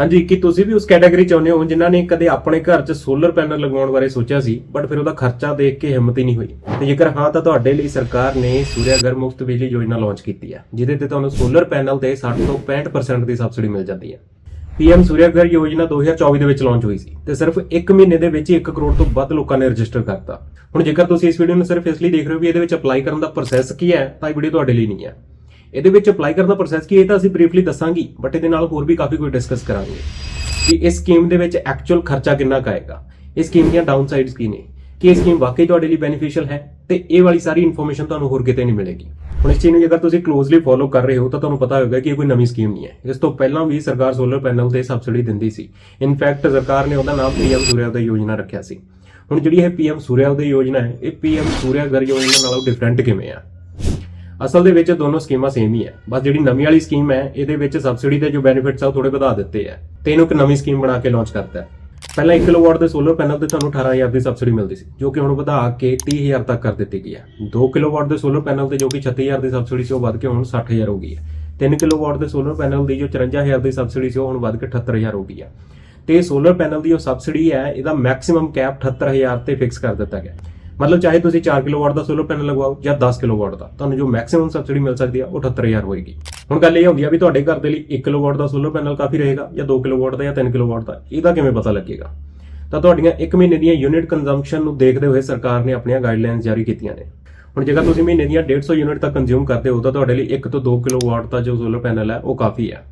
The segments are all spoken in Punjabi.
ਹਾਂਜੀ, ਕਿ ਤੁਸੀਂ ਵੀ ਉਸ ਕੈਟਾਗਰੀ ਚ ਆਉਂਦੇ ਹੋ, ਜਿਨ੍ਹਾਂ ਨੇ ਕਦੇ ਆਪਣੇ ਘਰ 'ਚ ਸੋਲਰ ਪੈਨਲ ਲਗਾਉਣ ਬਾਰੇ ਸੋਚਿਆ ਸੀ ਬਟ ਫਿਰ ਉਹਦਾ ਖਰਚਾ ਦੇਖ ਕੇ ਹਿੰਮਤ ਹੀ ਨਹੀਂ ਹੋਈ। ਤੇ ਜੇਕਰ ਹਾਂ, ਤਾਂ ਤੁਹਾਡੇ ਲਈ ਸਰਕਾਰ ਨੇ ਸੂਰਿਆ ਘਰ ਮੁਫਤ ਬਿਜਲੀ ਯੋਜਨਾ ਲਾਂਚ ਕੀਤੀ ਹੈ ਜਿਹਦੇ ਤੇ ਤੁਹਾਨੂੰ ਸੋਲਰ ਪੈਨਲ ਤੇ 60 ਤੋਂ 65% ਦੀ ਸਬਸਿਡੀ ਮਿਲ ਜਾਂਦੀ ਹੈ ਪੀਐਮ ਸੂਰਿਆ ਘਰ ਯੋਜਨਾ 2024 ਦੇ ਵਿੱਚ ਲਾਂਚ ਹੋਈ ਸੀ, ਤੇ ਸਿਰਫ 1 ਮਹੀਨੇ ਦੇ ਵਿੱਚ ਹੀ 1 ਕਰੋੜ ਤੋਂ ਵੱਧ ਲੋਕਾਂ ਨੇ ਰਜਿਸਟਰ ਕਰਤਾ। ਹੁਣ ਜੇਕਰ ਤੁਸੀਂ ਇਸ ਵੀਡੀਓ ਨੂੰ ਸਿਰਫ ਇਸ ਲਈ ਦੇਖ ਰਹੇ ਹੋ ਵੀ ਇਹਦੇ ਵਿੱਚ ਅਪਲਾਈ ਕਰਨ ਦਾ ਪ੍ਰੋਸੈਸ ਕੀ ਹੈ, ਤਾਂ ਇਹ ਵੀਡੀਓ ਤੁਹਾਡੇ ਲਈ ਨਹੀਂ ਹੈ। ਇਹਦੇ ਵਿੱਚ ਅਪਲਾਈ ਕਰਨ ਦਾ ਪ੍ਰੋਸੈਸ ਕੀ ਇਹ ਤਾਂ ਅਸੀਂ ਬਰੀਫਲੀ ਦੱਸਾਂਗੇ ਬਟ ਇਹਦੇ ਨਾਲ ਹੋਰ ਵੀ ਕਾਫੀ ਕੁਝ ਡਿਸਕਸ ਕਰਾਂਗੇ। ਕਿ ਇਸ ਸਕੀਮ ਦੇ ਵਿੱਚ ਐਕਚੁਅਲ ਖਰਚਾ ਕਿੰਨਾ ਕੁ ਆਏਗਾ? ਇਸ ਸਕੀਮ ਦੀਆਂ ਡਾਊਨਸਾਈਡਸ ਕੀ ਨੇ? ਕਿ ਇਹ ਸਕੀਮ ਵਾਕਈ ਤੁਹਾਡੇ ਲਈ ਬੈਨੀਫੀਸ਼ੀਅਲ ਹੈ? ਤੇ ਇਹ ਵਾਲੀ ਸਾਰੀ ਇਨਫੋਰਮੇਸ਼ਨ ਤੁਹਾਨੂੰ ਹੋਰ ਕਿਤੇ ਨਹੀਂ ਮਿਲੇਗੀ। ਹੁਣ ਇਸ ਚੀਜ਼ ਨੂੰ ਜੇਕਰ ਤੁਸੀਂ ਕਲੋਜ਼ਲੀ ਫੋਲੋ ਕਰ ਰਹੇ ਹੋ, ਤਾਂ ਤੁਹਾਨੂੰ ਪਤਾ ਹੋਵੇਗਾ ਕਿ ਇਹ ਕੋਈ ਨਵੀਂ ਸਕੀਮ ਨਹੀਂ ਹੈ। ਇਸ ਤੋਂ ਪਹਿਲਾਂ ਵੀ ਸਰਕਾਰ ਸੋਲਰ ਪੈਨਲ ਤੇ ਸਬਸਿਡੀ ਦਿੰਦੀ ਸੀ। ਇਨਫੈਕਟ ਸਰਕਾਰ ਨੇ ਉਹਦਾ ਨਾਮ ਪੀਐਮ ਸੂਰਿਆ ਉਦੈ ਯੋਜਨਾ ਰੱਖਿਆ ਸੀ। ਹੁਣ ਜਿਹੜੀ ਇਹ ਪੀਐਮ ਸੂਰਿਆ ਉਦੈ ਯੋਜਨਾ ਹੈ, ਇਹ ਪੀਐਮ ਸੂਰਿਆ ਘਰ ਯੋਜਨਾ ਨਾਲੋਂ ਡਿਫਰੈਂਟ ਕਿਵੇਂ ਆ? ਅਸਲ ਦੇ ਵਿੱਚ ਦੋਨੋਂ ਸਕੀਮਾਂ ਸੇਮ ਹੀ ਹੈ। ਬਸ ਜਿਹੜੀ ਨਵੀਂ ਵਾਲੀ ਸਕੀਮ ਹੈ, ਇਹਦੇ ਵਿੱਚ ਸਬਸਿਡੀ ਦੇ ਜੋ ਬੈਨੀਫਿਟਸ ਆ, ਉਹ ਥੋੜੇ ਵਧਾ ਦਿੱਤੇ ਆ ਤੇ ਇਹਨੂੰ ਇੱਕ ਨਵੀਂ ਸਕੀਮ ਬਣਾ ਕੇ ਲਾਂਚ ਕਰਤਾ ਹੈ। ਪਹਿਲਾਂ 1 ਕਿਲੋਵਾਟ ਦੇ ਸੋਲਰ ਪੈਨਲ ਤੇ ਤੁਹਾਨੂੰ 18000 ਦੀ ਸਬਸਿਡੀ ਮਿਲਦੀ ਸੀ, ਜੋ ਕਿ ਹੁਣ ਵਧਾ ਕੇ 30000 ਤੱਕ ਕਰ ਦਿੱਤੀ ਗਈ ਹੈ। 2 ਕਿਲੋਵਾਟ ਦੇ ਸੋਲਰ ਪੈਨਲ ਤੇ ਜੋ ਕਿ 36000 ਦੀ ਸਬਸਿਡੀ ਸੀ, ਉਹ ਵੱਧ ਕੇ ਹੁਣ 60000 ਹੋ ਗਈ ਹੈ। 3 ਕਿਲੋਵਾਟ ਦੇ ਸੋਲਰ ਪੈਨਲ ਦੀ ਜੋ 54000 ਦੀ ਸਬਸਿਡੀ ਸੀ, ਉਹ ਹੁਣ ਵੱਧ ਕੇ 78000 ਹੋ ਗਈ ਹੈ। ਤੇ ਸੋਲਰ ਪੈਨਲ ਦੀ ਜੋ ਸਬਸਿਡੀ ਹੈ, ਇਹਦਾ ਮੈਕਸਿਮਮ ਕੈਪ 78000 ਤੇ ਫਿਕਸ ਕਰ ਦਿੱਤਾ ਗਿਆ ਮਤਲਬ ਚਾਹੇ ਤੁਸੀਂ 4 ਕਿਲੋਵਾਟ ਦਾ ਸੋਲਰ ਪੈਨਲ ਲਗਵਾਓ ਜਾਂ 10 ਕਿਲੋਵਾਟ ਦਾ, ਤੁਹਾਨੂੰ ਜੋ ਮੈਕਸਿਮਮ ਸਬਸਿਡੀ ਮਿਲ ਸਕਦੀ ਆ, ਉਹ 78000 ਹੋਏਗੀ। ਹੁਣ ਗੱਲ ਇਹ ਹੁੰਦੀ ਆ ਵੀ ਤੁਹਾਡੇ ਘਰ ਦੇ ਲਈ 1 ਕਿਲੋਵਾਟ ਦਾ ਸੋਲਰ ਪੈਨਲ ਕਾਫੀ ਰਹੇਗਾ ਜਾਂ 2 ਕਿਲੋਵਾਟ ਦਾ ਜਾਂ 3 ਕਿਲੋਵਾਟ ਦਾ, ਇਹਦਾ ਕਿਵੇਂ ਪਤਾ ਲੱਗੇਗਾ? ਤਾਂ ਤੁਹਾਡੀਆਂ 1 ਮਹੀਨੇ ਦੀਆਂ ਯੂਨਿਟ ਕੰਜ਼ੰਪਸ਼ਨ ਨੂੰ ਦੇਖਦੇ ਹੋਏ ਸਰਕਾਰ ਨੇ ਆਪਣੀਆਂ ਗਾਈਡਲਾਈਨਸ ਜਾਰੀ ਕੀਤੀਆਂ ਨੇ। ਹੁਣ ਜੇਕਰ ਤੁਸੀਂ ਮਹੀਨੇ ਦੀਆਂ 150 ਯੂਨਿਟ ਤੱਕ ਕੰਜ਼ਿਊਮ ਕਰਦੇ ਹੋ, ਤਾਂ ਤੁਹਾਡੇ ਲਈ 1 ਤੋਂ 2 ਕਿਲੋਵਾਟ ਦਾ ਜੋ ਸੋਲਰ ਪੈਨਲ ਹੈ ਉਹ ਕਾਫੀ ਹੈ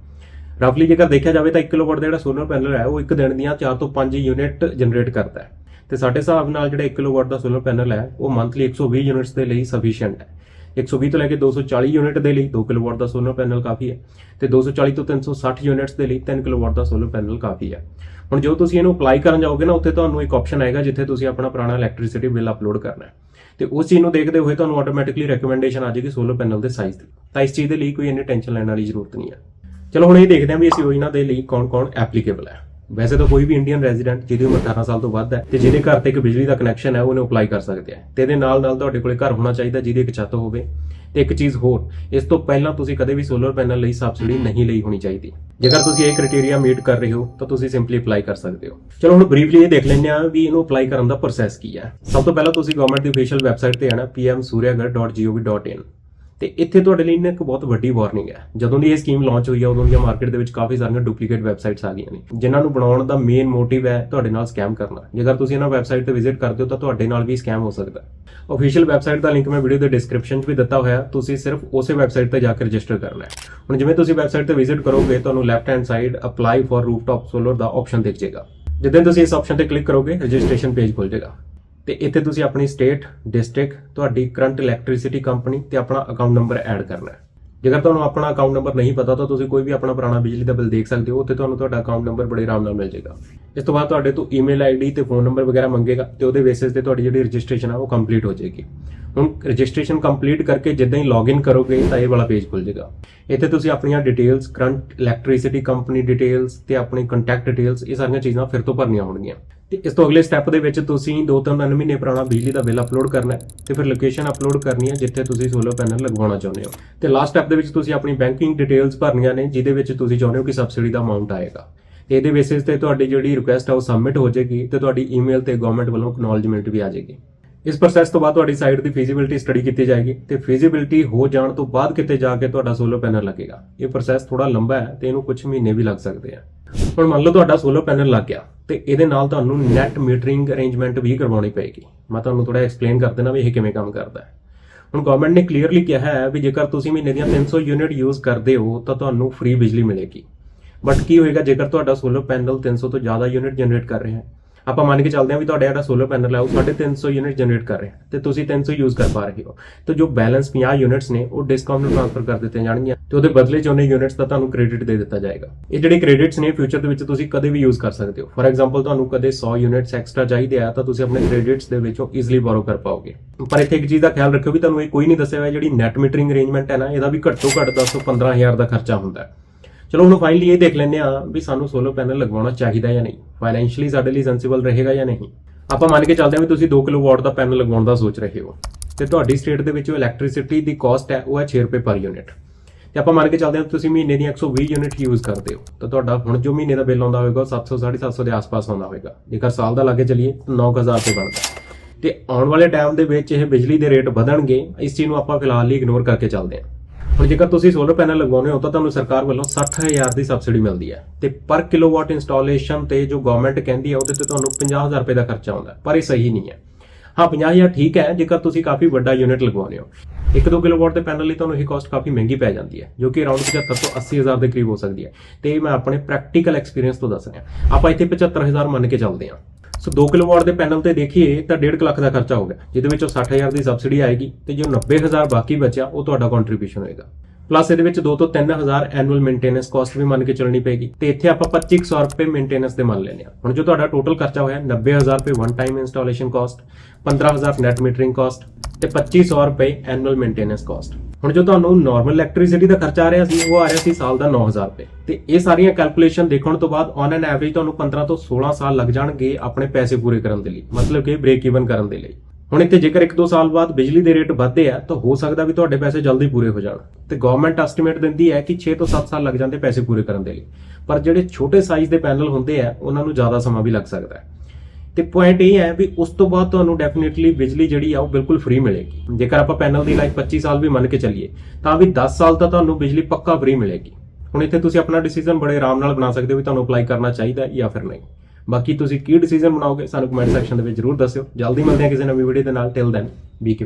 ਰਫਲੀ ਜੇਕਰ ਦੇਖਿਆ ਜਾਵੇ ਤਾਂ 1 ਕਿਲੋਵਾਟ ਦਾ ਜਿਹੜਾ ਸੋਲਰ ਪੈਨਲ ਹੈ, ਉਹ ਇੱਕ ਦਿਨ ਦੀਆਂ 4 ਤੋਂ 5 ਯੂਨਿਟ ਜਨਰੇਟ ਕਰਦਾ ਹੈ। ਤੇ ਸਾਡੇ ਹਿਸਾਬ ਨਾਲ ਜਿਹੜਾ 1 ਕਿਲੋਵਾਟ ਦਾ ਸੋਲਰ ਪੈਨਲ ਹੈ, ਉਹ ਮੰਥਲੀ 120 ਯੂਨਿਟਸ ਦੇ ਲਈ ਸਫੀਸ਼ੀਐਂਟ ਹੈ। 120 ਤੋਂ ਲੈ ਕੇ 240 ਯੂਨਿਟ ਦੇ ਲਈ 2 ਕਿਲੋਵਾਟ ਦਾ ਸੋਲਰ ਪੈਨਲ ਕਾਫੀ ਹੈ ਤੇ 240 ਤੋਂ 360 ਯੂਨਿਟਸ ਦੇ ਲਈ 3 ਕਿਲੋਵਾਟ ਦਾ ਸੋਲਰ ਪੈਨਲ ਕਾਫੀ ਹੈ। ਹੁਣ ਜੋ ਤੁਸੀਂ ਇਹਨੂੰ ਅਪਲਾਈ ਕਰਨ ਜਾਓਗੇ ਨਾ, ਉੱਥੇ ਤੁਹਾਨੂੰ ਇੱਕ ਆਪਸ਼ਨ ਆਏਗਾ ਜਿੱਥੇ ਤੁਸੀਂ ਆਪਣਾ ਪੁਰਾਣਾ ਇਲੈਕਟ੍ਰਿਸਿਟੀ ਬਿੱਲ ਅਪਲੋਡ ਕਰਨਾ ਹੈ। ਤੇ ਉਸ ਚੀਜ਼ ਨੂੰ ਦੇਖਦੇ ਹੋਏ ਤੁਹਾਨੂੰ ਆਟੋਮੈਟਿਕਲੀ ਰეკਮੈਂਡੇਸ਼ਨ ਆ ਜਾਏਗੀ ਸੋਲਰ ਪੈਨਲ ਦੇ ਸਾਈਜ਼ ਦੀ। ਤਾਂ ਇਸ ਚੀਜ਼ ਦੇ ਲਈ ਕੋਈ ਇੰਨੀ ਟੈਨਸ਼ਨ ਲੈਣ ਵਾਲੀ ਜ਼ਰੂਰਤ ਨਹੀਂ ਹੈ। ਚਲੋ ਹੁਣ ਇਹ ਦੇਖਦੇ ਹਾਂ ਵੀ ਇਸ ਯੋਜਨਾ ਦੇ ਲਈ ਕੌਣ-ਕੌਣ ਐਪਲੀਕੇਬਲ ਹੈ। ਵੈਸੇ ਤਾਂ ਕੋਈ ਵੀ ਇੰਡੀਅਨ ਰੈਜ਼ੀਡੈਂਟ ਜਿਹਦੀ ਉਮਰ 18 ਸਾਲ ਤੋਂ ਵੱਧ ਹੈ ਤੇ ਜਿਹਦੇ ਘਰ ਤੇ ਇੱਕ ਬਿਜਲੀ ਦਾ ਕਨੈਕਸ਼ਨ ਹੈ, ਉਹਨੇ ਅਪਲਾਈ ਕਰ ਸਕਦੇ ਹੈ ਤੇ ਇਹਦੇ ਨਾਲ ਨਾਲ ਤੁਹਾਡੇ ਕੋਲੇ ਘਰ ਹੋਣਾ ਚਾਹੀਦਾ, ਜਿਹਦੀ ਇੱਕ ਛੱਤ ਹੋਵੇ। ਤੇ ਇੱਕ ਚੀਜ਼ ਹੋਰ, ਇਸ ਤੋਂ ਪਹਿਲਾਂ ਤੁਸੀਂ ਕਦੇ ਵੀ ਸੋਲਰ ਪੈਨਲ ਲਈ ਸਬਸਿਡੀ ਨਹੀਂ ਲਈ ਹੋਣੀ ਚਾਹੀਦੀ। ਜੇਕਰ ਤੁਸੀਂ ਇਹ ਕ੍ਰਾਈਟੇਰੀਆ ਮੀਟ ਕਰ ਰਹੇ ਹੋ, ਤਾਂ ਤੁਸੀਂ ਸਿੰਪਲੀ ਅਪਲਾਈ ਕਰ ਸਕਦੇ ਹੋ। ਚਲੋ ਹੁਣ ਬਰੀਫਲੀ ਇਹ ਦੇਖ ਲੈਂਦੇ ਆ ਵੀ ਇਹਨੂੰ ਅਪਲਾਈ ਕਰਨ ਦਾ ਪ੍ਰੋਸੈਸ ਕੀ ਹੈ। ਸਭ ਤੋਂ ਪਹਿਲਾਂ ਤੁਸੀਂ ਗਵਰਨਮੈਂਟ ਦੀ ਅਫੀਸ਼ੀਅਲ ਵੈਬਸਾਈਟ ਤੇ ਆਣਾ pmsuryagar.gov.in ਤੇ ਇੱਥੇ ਤੁਹਾਡੇ ਲਈ ਨਾ ਇੱਕ ਬਹੁਤ ਵੱਡੀ ਵਾਰਨਿੰਗ ਹੈ। ਜਦੋਂ ਦੀ ਇਹ ਸਕੀਮ ਲਾਂਚ ਹੋਈ ਹੈ ਉਦੋਂ ਦੀਆਂ ਮਾਰਕੀਟ ਦੇ ਵਿੱਚ ਕਾਫੀ ਸਾਰੀਆਂ ਡੁਪਲੀਕੇਟ ਵੈਬਸਾਈਟਸ ਆ ਗਈਆਂ ਨੇ। ਜਿਨ੍ਹਾਂ ਨੂੰ ਬਣਾਉਣ ਦਾ ਮੇਨ ਮੋਟਿਵ ਹੈ ਤੁਹਾਡੇ ਨਾਲ ਸਕੈਮ ਕਰਨਾ। ਜੇਕਰ ਤੁਸੀਂ ਇਹਨਾਂ ਵੈਬਸਾਈਟ ਤੇ ਵਿਜ਼ਿਟ ਕਰਦੇ ਹੋ, ਤਾਂ ਤੁਹਾਡੇ ਨਾਲ ਵੀ ਸਕੈਮ ਹੋ ਸਕਦਾ ਹੈ। ਅਫੀਸ਼ੀਅਲ ਵੈਬਸਾਈਟ ਦਾ ਲਿੰਕ ਮੈਂ ਵੀਡੀਓ ਦੇ ਡਿਸਕ੍ਰਿਪਸ਼ਨ 'ਚ ਵੀ ਦਿੱਤਾ ਹੋਇਆ। ਤੁਸੀਂ ਸਿਰਫ ਉਸੇ ਵੈਬਸਾਈਟ ਤੇ ਜਾ ਕੇ ਰਜਿਸਟਰ ਕਰਨਾ ਹੈ। ਹੁਣ ਜਿਵੇਂ ਤੁਸੀਂ ਵੈਬਸਾਈਟ ਤੇ ਵਿਜ਼ਿਟ ਕਰੋਗੇ, ਤੁਹਾਨੂੰ left hand side apply for rooftop solar the option ਦਿਖ ਜਾਏਗਾ ਜਦੋਂ ਤੁਸੀਂ ਇਸ ਆਪਸ਼ਨ ਤੇ ਕਲਿੱਕ ਕਰੋਗੇ ਰਜਿਸਟ੍ਰੇਸ਼ਨ ਪੇਜ ਖੁੱਲ ਜਾਏਗਾ। ਤੇ ਇੱਥੇ ਤੁਸੀਂ ਆਪਣੀ ਸਟੇਟ, ਡਿਸਟ੍ਰਿਕਟ, ਤੁਹਾਡੀ ਕਰੰਟ ਇਲੈਕਟ੍ਰਿਸਿਟੀ ਕੰਪਨੀ ਤੇ ਆਪਣਾ ਅਕਾਊਂਟ ਨੰਬਰ ਐਡ ਕਰਨਾ ਹੈ। ਜੇਕਰ ਤੁਹਾਨੂੰ ਆਪਣਾ ਅਕਾਊਂਟ ਨੰਬਰ ਨਹੀਂ ਪਤਾ, ਤਾਂ ਤੁਸੀਂ ਕੋਈ ਵੀ ਆਪਣਾ ਪੁਰਾਣਾ ਬਿਜਲੀ ਦਾ ਬਿੱਲ ਦੇਖ ਸਕਦੇ ਹੋ, ਉੱਥੇ ਤੁਹਾਨੂੰ ਤੁਹਾਡਾ ਅਕਾਊਂਟ ਨੰਬਰ ਬੜੇ ਆਰਾਮ ਨਾਲ ਮਿਲ ਜਾਏਗਾ। ਇਸ ਤੋਂ ਬਾਅਦ ਤੁਹਾਡੇ ਤੋਂ ਈਮੇਲ ਆਈਡੀ ਤੇ ਫੋਨ ਨੰਬਰ ਵਗੈਰਾ ਮੰਗੇਗਾ ਤੇ ਉਹਦੇ ਬੇਸਿਸ ਤੇ ਤੁਹਾਡੀ ਜਿਹੜੀ ਰਜਿਸਟ੍ਰੇਸ਼ਨ ਆ, ਉਹ ਕੰਪਲੀਟ ਹੋ ਜਾਏਗੀ। ਹੁਣ ਰਜਿਸਟ੍ਰੇਸ਼ਨ ਕੰਪਲੀਟ ਕਰਕੇ ਜਿੱਦਾਂ ਹੀ ਲੌਗਇਨ ਕਰੋਗੇ, ਤਾਂ ਇਹ ਵਾਲਾ ਪੇਜ ਖੁੱਲ ਜਾਏਗਾ। ਇੱਥੇ ਤੁਸੀਂ ਆਪਣੀਆਂ details, current electricity company details ਤੇ ਆਪਣੀ ਕੰਟੈਕਟ ਡਿਟੇਲਸ, ਇਹ ਸਾਰੀਆਂ ਚੀਜ਼ਾਂ ਫਿਰ ਤੋਂ ਭਰਨੀਆਂ ਹੋਣਗੀਆਂ। ਤੇ ਇਸ ਤੋਂ ਅਗਲੇ ਸਟੈਪ ਦੇ ਵਿੱਚ ਤੁਸੀਂ 2-3 ਮਹੀਨੇ ਪੁਰਾਣਾ ਬਿਜਲੀ ਦਾ ਬਿੱਲ ਅਪਲੋਡ ਕਰਨਾ ਹੈ ਤੇ ਫਿਰ ਲੋਕੇਸ਼ਨ ਅਪਲੋਡ ਕਰਨੀ ਹੈ ਜਿੱਥੇ ਤੁਸੀਂ ਸੋਲਰ ਪੈਨਲ ਲਗਵਾਉਣਾ ਚਾਹੁੰਦੇ ਹੋ। ਤੇ ਲਾਸਟ ਸਟੈਪ ਦੇ ਵਿੱਚ ਤੁਸੀਂ ਆਪਣੀ ਬੈਂਕਿੰਗ ਡਿਟੇਲਸ ਭਰਨੀਆਂ ਨੇ, ਜਿਹਦੇ ਵਿੱਚ ਤੁਸੀਂ ਚਾਹੁੰਦੇ ਹੋ ਕਿ ਸਬਸਿਡੀ ਦਾ ਅਮਾਉਂਟ ਆਏਗਾ। ਤੇ ਇਹਦੇ ਬੇਸਿਸ ਤੇ ਤੁਹਾਡੀ ਜਿਹੜੀ ਰਿਕੁਐਸਟ ਆ ਉਹ ਸਬਮਿਟ ਹੋ ਜਾਏਗੀ ਤੇ ਤੁਹਾਡੀ ਈਮੇਲ ਤੇ ਗਵਰਨਮੈਂਟ ਵੱਲੋਂ ਅਕਨੋਲਜਮੈਂਟ ਵੀ ਆ ਜਾਏਗੀ। ਇਸ ਪ੍ਰੋਸੈਸ ਤੋਂ ਬਾਅਦ ਤੁਹਾਡੀ ਸਾਈਟ ਦੀ ਫੀਜ਼ੀਬਿਲਟੀ ਸਟੱਡੀ ਕੀਤੀ ਜਾਏਗੀ ਤੇ ਫੀਜ਼ੀਬਿਲਟੀ ਹੋ ਜਾਣ ਤੋਂ ਬਾਅਦ ਕਿਤੇ ਜਾ ਕੇ ਤੁਹਾਡਾ ਸੋਲਰ ਪੈਨਲ ਲੱਗੇਗਾ। ਇਹ ਪ੍ਰੋਸੈਸ ਥੋੜਾ ਲੰਬਾ ਹੈ ਤੇ ਇਹਨੂੰ ਕੁਝ ਮਹੀਨੇ ਵੀ ਲੱਗ ਸਕਦੇ ਆ। ਹੁਣ ਮੰਨ ਲਓ ਤੁਹਾਡਾ ਸੋਲਰ ਪੈਨਲ ਲੱਗ ਗਿਆ। ਤੇ ਇਹਦੇ ਨਾਲ ਤੁਹਾਨੂੰ ਨੈਟ ਮੀਟਰਿੰਗ ਅਰੇਂਜਮੈਂਟ ਵੀ ਕਰਵਾਉਣੀ ਪਏਗੀ। ਮੈਂ ਤੁਹਾਨੂੰ ਥੋੜਾ ਐਕਸਪਲੇਨ ਕਰ ਦੇਣਾ ਵੀ ਇਹ ਕਿਵੇਂ ਕੰਮ ਕਰਦਾ ਹੈ। ਹੁਣ ਗਵਰਨਮੈਂਟ ਨੇ ਕਲੀਅਰਲੀ ਕਿਹਾ ਹੈ ਵੀ ਜੇਕਰ ਤੁਸੀਂ ਮਹੀਨੇ ਦੀਆਂ 300 ਯੂਨਿਟ ਯੂਜ਼ ਕਰਦੇ ਹੋ, ਤਾਂ ਤੁਹਾਨੂੰ ਫ੍ਰੀ ਬਿਜਲੀ ਮਿਲੇਗੀ। ਬਟ ਕੀ ਹੋਏਗਾ ਜੇਕਰ ਤੁਹਾਡਾ ਸੋਲਰ ਪੈਨਲ 300 ਤੋਂ ਜ਼ਿਆਦਾ ਯੂਨਿਟ ਜਨਰੇਟ ਕਰ ਰਿਹਾ ਹੈ? ਆਪਾਂ ਮੰਨ ਕੇ ਚੱਲਦੇ ਹਾਂ ਵੀ ਤੁਹਾਡਾ ਜਿਹੜਾ ਸੋਲਰ ਪੈਨਲ ਹੈ ਉਹ 350 ਯੂਨਿਟ ਜਨਰੇਟ ਕਰ ਰਿਹਾ ਹੈ ਤੇ ਤੁਸੀਂ 300 ਯੂਜ਼ ਕਰ ਪਾ ਰਹੇ ਹੋ। ਤਾਂ ਜੋ ਬੈਲੈਂਸ 50 ਯੂਨਿਟਸ ਨੇ, ਉਹ ਡਿਸਕਾਊਂਟ ਨੂੰ ਟ੍ਰਾਂਸਫਰ ਕਰ ਦਿੱਤੇ ਜਾਣਗੀਆਂ ਤੇ ਉਹਦੇ ਬਦਲੇ 'ਚ ਉਹਨੇ ਯੂਨਿਟਸ ਦਾ ਤੁਹਾਨੂੰ ਕ੍ਰੈਡਿਟ ਦੇ ਦਿੱਤਾ ਜਾਏਗਾ। ਇਹ ਜਿਹੜੇ ਕ੍ਰੈਡਿਟਸ ਨੇ ਫਿਊਚਰ ਦੇ ਵਿੱਚ ਤੁਸੀਂ ਕਦੇ ਵੀ ਯੂਜ਼ ਕਰ ਸਕਦੇ ਹੋ। ਫੋਰ ਐਗਜ਼ਾਮਪਲ ਤੁਹਾਨੂੰ ਕਦੇ 100 ਯੂਨਿਟਸ ਐਕਸਟਰਾ ਚਾਹੀਦੇ ਆ, ਤਾਂ ਤੁਸੀਂ ਆਪਣੇ ਕ੍ਰੈਡਿਟਸ ਦੇ ਵਿੱਚੋਂ ਈਜ਼ੀਲੀ ਬੋਰੋ ਕਰ ਪਾਓਗੇ। ਪਰ ਇੱਥੇ ਇੱਕ ਚੀਜ਼ ਦਾ ਖਿਆਲ ਰੱਖਿਓ ਵੀ ਤੁਹਾਨੂੰ ਇਹ ਕੋਈ ਨਹੀਂ ਦੱਸਿਆ ਹੋਇਆ, ਜਿਹੜੀ ਨੈਟ ਮੀਟਰਿੰਗ ਅਰੇਂਜਮੈਂਟ ਹੈ ਨਾ, ਇਹਦਾ ਵੀ ਘੱਟੋ ਘੱਟ 10 ਤੋਂ 15000 ਦਾ ਖਰਚਾ ਹੁੰਦਾ ਹੈ। ਚਲੋ ਹੁਣ ਫਾਈਨਲੀ ਇਹ ਦੇਖ ਲੈਂਦੇ ਆ ਵੀ ਸਾਨੂੰ ਸੋਲਰ ਪੈਨਲ ਲਗਵਾਉਣਾ ਚਾਹੀਦਾ ਜਾਂ ਨਹੀਂ। ਫਾਈਨੈਂਸ਼ੀਅਲੀ ਸਾਡੇ ਲਈ ਸੈਂਸੀਬਲ ਰਹੇਗਾ ਜਾਂ ਨਹੀਂ। ਆਪਾਂ ਮੰਨ ਕੇ ਚੱਲਦੇ ਹਾਂ ਵੀ ਤੁਸੀਂ 2 ਕਿਲੋਵਾਟ ਦਾ ਪੈਨਲ ਲਗਵਾਉਣ ਦਾ ਸੋਚ ਰਹੇ ਹੋ। ਤੇ ਤੁਹਾਡੀ ਸਟੇਟ ਦੇ ਵਿੱਚ ਜੋ ਇਲੈਕਟ੍ਰਿਸਿਟੀ ਦੀ ਕਾਸਟ ਹੈ, ਉਹ ਹੈ 6 ਰੁਪਏ ਪਰ ਯੂਨਿਟ ਤੇ ਆਪਾਂ ਮੰਨ ਕੇ ਚੱਲਦੇ ਹਾਂ ਤੁਸੀਂ ਮਹੀਨੇ ਦੀਆਂ 120 ਯੂਨਿਟ ਯੂਜ਼ ਕਰਦੇ ਹੋ। ਤਾਂ ਤੁਹਾਡਾ ਹੁਣ ਜੋ ਮਹੀਨੇ ਦਾ ਬਿੱਲ ਆਉਂਦਾ ਹੋਵੇਗਾ, ਉਹ 700 750 ਦੇ ਆਸ-ਪਾਸ ਆਉਂਦਾ ਹੋਵੇਗਾ। ਜੇਕਰ ਸਾਲ ਦਾ ਲਾਗੇ ਚੱਲੀਏ, ਤਾਂ 9000 ਰੁਪਏ ਬਣਦਾ। ਤੇ ਆਉਣ ਵਾਲੇ ਟਾਈਮ ਦੇ ਵਿੱਚ ਇਹ ਬਿਜਲੀ ਦੇ ਰੇਟ ਵਧਣਗੇ, ਇਸ ਚੀਜ਼ ਨੂੰ ਆਪਾਂ ਫਿਲਹਾਲ ਲਈ ਇਗਨੋਰ ਕਰਕੇ ਚੱਲਦੇ ਹਾਂ। ਹੁਣ ਜੇਕਰ ਤੁਸੀਂ ਸੋਲਰ ਪੈਨਲ ਲਗਵਾਉਂਦੇ ਹੋ ਤਾਂ ਤੁਹਾਨੂੰ ਸਰਕਾਰ ਵੱਲੋਂ 60000 ਦੀ ਸਬਸਿਡੀ ਮਿਲਦੀ ਹੈ ਤੇ ਪਰ ਕਿਲੋਵਾਟ ਇੰਸਟਾਲੇਸ਼ਨ ਤੇ ਜੋ ਗਵਰਨਮੈਂਟ ਕਹਿੰਦੀ ਹੈ ਉਹਦੇ ਤੇ ਤੁਹਾਨੂੰ 50000 ਰੁਪਏ ਦਾ ਖਰਚਾ ਆਉਂਦਾ ਪਰ ਇਹ ਸਹੀ ਨਹੀਂ ਹੈ। ਹਾਂ 50000 ਠੀਕ ਹੈ, ਜੇਕਰ ਤੁਸੀਂ ਕਾਫੀ ਵੱਡਾ ਯੂਨਿਟ ਲਗਵਾਉਂਦੇ ਹੋ। 1-2 ਕਿਲੋਵਾਟ ਦੇ ਪੈਨਲ ਲਈ ਤੁਹਾਨੂੰ ਇਹ ਕਾਸਟ ਕਾਫੀ ਮਹਿੰਗੀ ਪੈ ਜਾਂਦੀ ਹੈ, ਜੋ ਕਿ ਅਰਾਊਂਡ 75 ਤੋਂ 80000 ਦੇ ਕਰੀਬ ਹੋ ਸਕਦੀ ਹੈ। ਤੇ ਇਹ ਮੈਂ ਆਪਣੇ ਪ੍ਰੈਕਟੀਕਲ ਐਕਸਪੀਰੀਅੰਸ ਤੋਂ ਦੱਸ ਰਿਹਾ। ਆਪਾਂ ਇੱਥੇ 75000 ਮੰਨ ਕੇ ਚੱਲਦੇ ਹਾਂ। ਸੋ 2 ਕਿਲੋਵਾਟ ਦੇ ਪੈਨਲ ਤੇ ਦੇਖੀਏ, ਤਾਂ 1.5 ਲੱਖ ਦਾ ਖਰਚਾ ਹੋ ਗਿਆ। ਜਿਹਦੇ ਵਿੱਚੋਂ 60000 ਦੀ ਸਬਸਿਡੀ ਆਏਗੀ ਤੇ ਜੋ 90000 ਬਾਕੀ ਬਚਿਆ, ਉਹ ਤੁਹਾਡਾ ਕੰਟਰੀਬਿਊਸ਼ਨ ਹੋਏਗਾ। ਪਲੱਸ ਇਹਦੇ ਵਿੱਚ 2 ਤੋਂ 3000 ਐਨੂਅਲ ਮੇਨਟੇਨੈਂਸ ਕਾਸਟ ਵੀ ਮੰਨ ਕੇ ਚੱਲਣੀ ਪੈਗੀ ਤੇ ਇੱਥੇ ਆਪਾਂ 2500 ਰੁਪਏ ਮੇਨਟੇਨੈਂਸ ਦੇ ਮੰਨ ਲੈਨੇ ਆ ਹੁਣ ਜੋ ਤੁਹਾਡਾ ਟੋਟਲ ਖਰਚਾ ਹੋਇਆ 90000 ਰੁਪਏ one time installation cost 15000 net metering cost ਤੇ 2500 ਰੁਪਏ ਐਨੂਅਲ ਮੇਨਟੇਨੈਂਸ ਕਾਸਟ ਹੁਣ ਜੋ ਤੁਹਾਨੂੰ ਨਾਰਮਲ ਇਲੈਕਟ੍ਰਿਸਿਟੀ ਦਾ ਖਰਚਾ ਆ ਰਿਹਾ ਸੀ, ਉਹ ਆ ਰਿਹਾ ਸੀ ਸਾਲ ਦਾ 9000 ਰੁਪਏ। ਤੇ ਇਹ ਸਾਰੀਆਂ ਕੈਲਕੂਲੇਸ਼ਨ ਦੇਖਣ ਤੋਂ ਬਾਅਦ ਔਨ ਐਨ ਐਵਰੇਜ ਤੁਹਾਨੂੰ 15 ਤੋਂ 16 ਸਾਲ ਲੱਗ ਜਾਣਗੇ ਆਪਣੇ ਪੈਸੇ ਪੂਰੇ ਕਰਨ ਦੇ ਲਈ, ਮਤਲਬ ਕਿ ਬ੍ਰੇਕ ਈਵਨ ਕਰਨ ਦੇ ਲਈ। ਹੁਣ ਇੱਥੇ ਜੇਕਰ 1-2 ਸਾਲ ਬਾਅਦ ਬਿਜਲੀ ਦੇ ਰੇਟ ਵਧਦੇ ਆ, ਤਾਂ ਹੋ ਸਕਦਾ ਵੀ ਤੁਹਾਡੇ ਪੈਸੇ ਜਲਦੀ ਪੂਰੇ ਹੋ ਜਾਣ। ਤੇ ਗਵਰਨਮੈਂਟ ਐਸਟੀਮੇਟ ਦਿੰਦੀ ਹੈ ਕਿ 6 ਤੋਂ 7 ਸਾਲ ਲੱਗ ਜਾਂਦੇ ਪੈਸੇ ਪੂਰੇ ਕਰਨ ਦੇ ਲਈ। ਪਰ ਜਿਹੜੇ ਛੋਟੇ ਸਾਈਜ਼ ਦੇ ਪੈਨਲ ਹੁੰਦੇ ਆ, ਉਹਨਾਂ ਨੂੰ ਜ਼ਿਆਦਾ ਸਮਾਂ ਵੀ ਲੱਗ ਸਕਦਾ ਹੈ। ਤੇ ਪੁਆਇੰਟ ਇਹ ਹੈ ਵੀ ਉਸ ਤੋਂ ਬਾਅਦ ਤੁਹਾਨੂੰ ਡੈਫੀਨਿਟਲੀ ਬਿਜਲੀ ਜਿਹੜੀ ਆ ਉਹ ਬਿਲਕੁਲ ਫ੍ਰੀ ਮਿਲੇਗੀ। ਜੇਕਰ ਆਪਾਂ ਪੈਨਲ ਦੀ ਲਾਈਫ 25 ਸਾਲ ਵੀ ਮੰਨ ਕੇ ਚੱਲੀਏ, ਤਾਂ ਵੀ 10 ਸਾਲ ਤਾਂ ਤੁਹਾਨੂੰ ਬਿਜਲੀ ਪੱਕਾ ਫ੍ਰੀ ਮਿਲੇਗੀ। ਹੁਣ ਇੱਥੇ ਤੁਸੀਂ ਆਪਣਾ ਡਿਸੀਜਨ ਬੜੇ ਆਰਾਮ ਨਾਲ ਬਣਾ ਸਕਦੇ ਹੋ ਵੀ ਤੁਹਾਨੂੰ ਅਪਲਾਈ ਕਰਨਾ ਚਾਹੀਦਾ ਜਾਂ ਫਿਰ ਨਹੀਂ। ਬਾਕੀ ਤੁਸੀਂ ਕੀ ਡਿਸੀਜਨ ਬਣਾਓਗੇ ਸਾਨੂੰ ਕਮੈਂਟ ਸੈਕਸ਼ਨ ਦੇ ਵਿੱਚ ਜਰੂਰ ਦੱਸਿਓ। ਜਲਦੀ ਮਿਲਦੇ ਹਾਂ ਕਿਸੇ ਨਵੀਂ ਵੀਡੀਓ ਦੇ ਨਾਲ। ਟਿਲ ਦੈਨ ਬੀ ਕੇ